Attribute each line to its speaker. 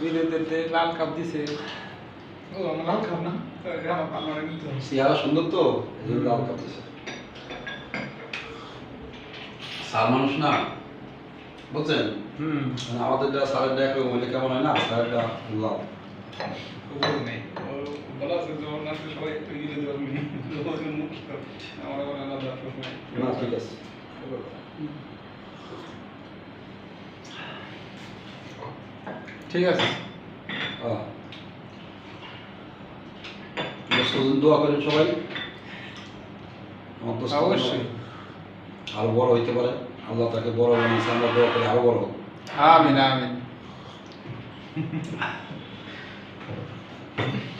Speaker 1: বিরোধীতে লাল cup দিছে।
Speaker 2: ও আমার লাল খাব না? আমার আমার নিতে হবে
Speaker 3: সুন্দর তো লাল কাপ দিছে। স্যার মানুষ না? বুঝছেন?
Speaker 1: হুম।
Speaker 3: মানে আমাদের যা স্যারের দেখা মনে কেমন হয় না? স্যারেরটা লাল।
Speaker 2: নেই। বলা আছে যে আসলে সবাই একটু গিলে দেওয়ার নেই আমার আলাদা
Speaker 3: না ঠিক আছে।
Speaker 1: ঠিক আছে?
Speaker 3: দোয়া করেন সবাই। আমার তো
Speaker 1: অবশ্যই।
Speaker 3: আরও বড় হইতে পারে। আল্লাহ তাকে বড় বানিয়েছে আমরা দোয়া করি আরও বড়
Speaker 1: আমিন আমিন।